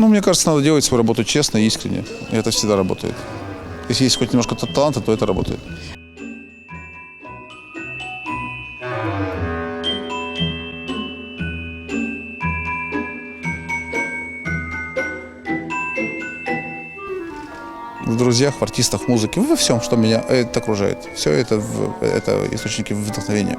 Ну, мне кажется, надо делать свою работу честно и искренне. И это всегда работает. Если есть хоть немножко та- таланта, то это работает. В друзьях, в артистах, в музыке, во всем, что меня это окружает. Все это, это источники вдохновения.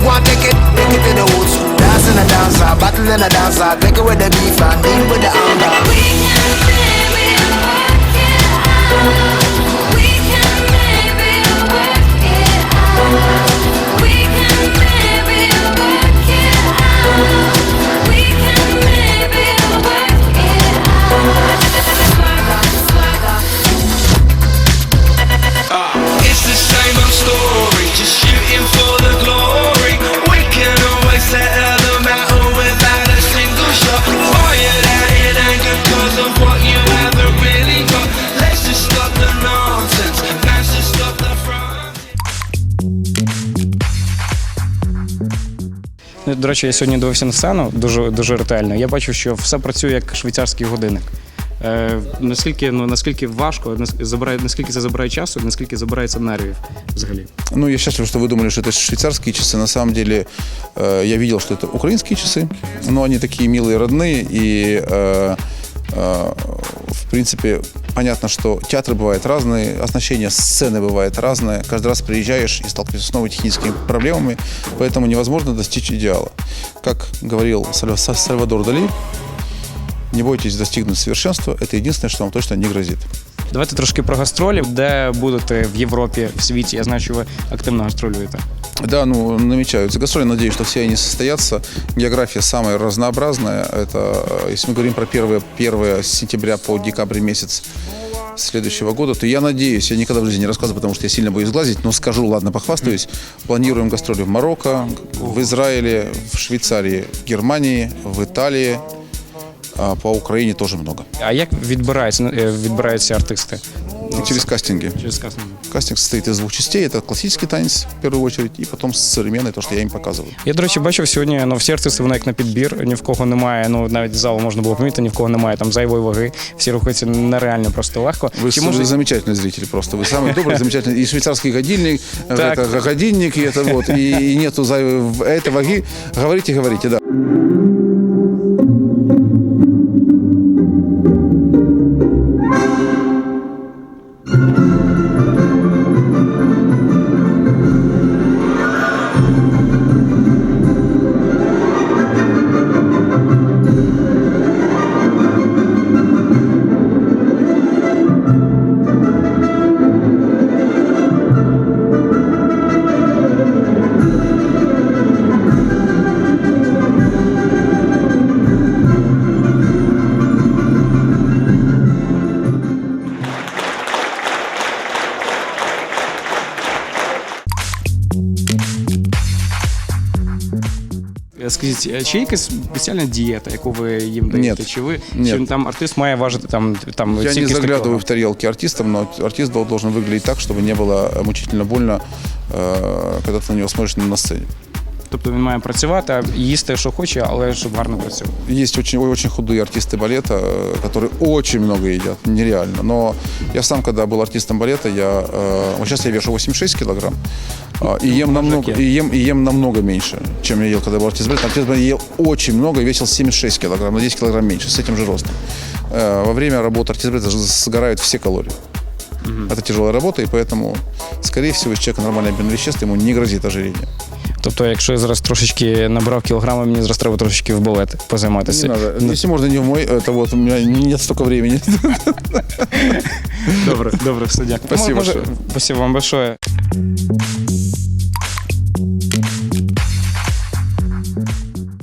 and take it, take it to the woods. Dance in the dancer, battle in the dancer, take it with the beef and deal with the anger. До речі, я сьогодні дивився на сцену дуже, дуже ретельно. Я бачив, що все працює як швейцарський годинник. Е, наскільки, ну, наскільки важко, нас- забирає, наскільки це забирає часу, наскільки забирається нервів взагалі. Ну, я счастлив, что вы думали, что это швейцарские часы. На самом деле, э, я видел, что это украинские часы, но они такие милые, родные, и, э, э, в принципе, понятно, что театры бывают разные, оснащение сцены бывает разное. Каждый раз приезжаешь и сталкиваешься с новыми техническими проблемами, поэтому невозможно достичь идеала. Как говорил Сальва- Са- Сальвадор Дали, не бойтесь достигнуть совершенства, это единственное, что вам точно не грозит. Давайте трошки про гастролі, де будете в Європі, в світі. Я знаю, що ви активно гастролюєте. Да, ну, намечаются гастроли. Надеюсь, что все они состоятся. География самая разнообразная. Это, э, если мы говорим про первое, первое с сентября по декабрь месяц следующего года, то я надеюсь, я никогда в жизни не рассказываю, потому что я сильно боюсь сглазить, но скажу, ладно, похвастаюсь. Планируем гастроли в Марокко, в Израиле, в Швейцарии, в Германии, в Италии, а по Украине тоже много. А як відбираються, е, відбираються артисти? И через кастинги. Через кастинг. Кастинг состоит из двух частей. Это классический танец, в первую очередь, и потом современный, то, что я им показываю. Я, до речі, бачив сьогодні, ну, всі артисти вони як на підбір, ні в кого немає, ну навіть з залу можна було помітити, ні в кого немає там зайвої ваги, всі рухаються нереально просто легко. Вы, Чи с- може- вы замечательный зритель просто. Вы самый добрый, замечательный. И швейцарский годильник, э, Так. это годинник, и это вот, и, и нету за это ваги. Говорите, говорите, да. Скажіть, е, чи є якась спеціальна дієта, яку ви їм даєте? Ні. Чи ви Ні. чи там артист має важити там там Я не стільки-то заглядываю кілограм? в тарелки артистам, но артист дол- должен выглядеть так, чтобы не было мучительно больно, э, когда ты на него смотришь на сцене. Тобто він має працювати, а їсти, що хоче, але щоб гарно працював. Есть очень, очень худые артисты балета, э, которые очень много едят, нереально. Но я сам, когда был артистом балета, я, э, вот сейчас я вешу 86 килограмм, а, и ем, намного, Мужики. и, ем, и ем намного меньше, чем я ел, когда был артист балета. Артист балета ел очень много и весил 76 килограмм, на 10 килограмм меньше, с этим же ростом. Э, Во время работы артиста балета сгорают все калории. Это тяжелая работа, и поэтому, скорее всего, если человек нормальный обмен веществ, ему не грозит ожирение. Тобто, якщо я зараз трошечки набрав кілограми, мені зараз треба трошечки в балет Не позайматися. надо. Если можно, не в мой, это вот у меня нет столько времени. Добре, добре, все дякую. Спасибо Може- большое. Спасибо вам большое.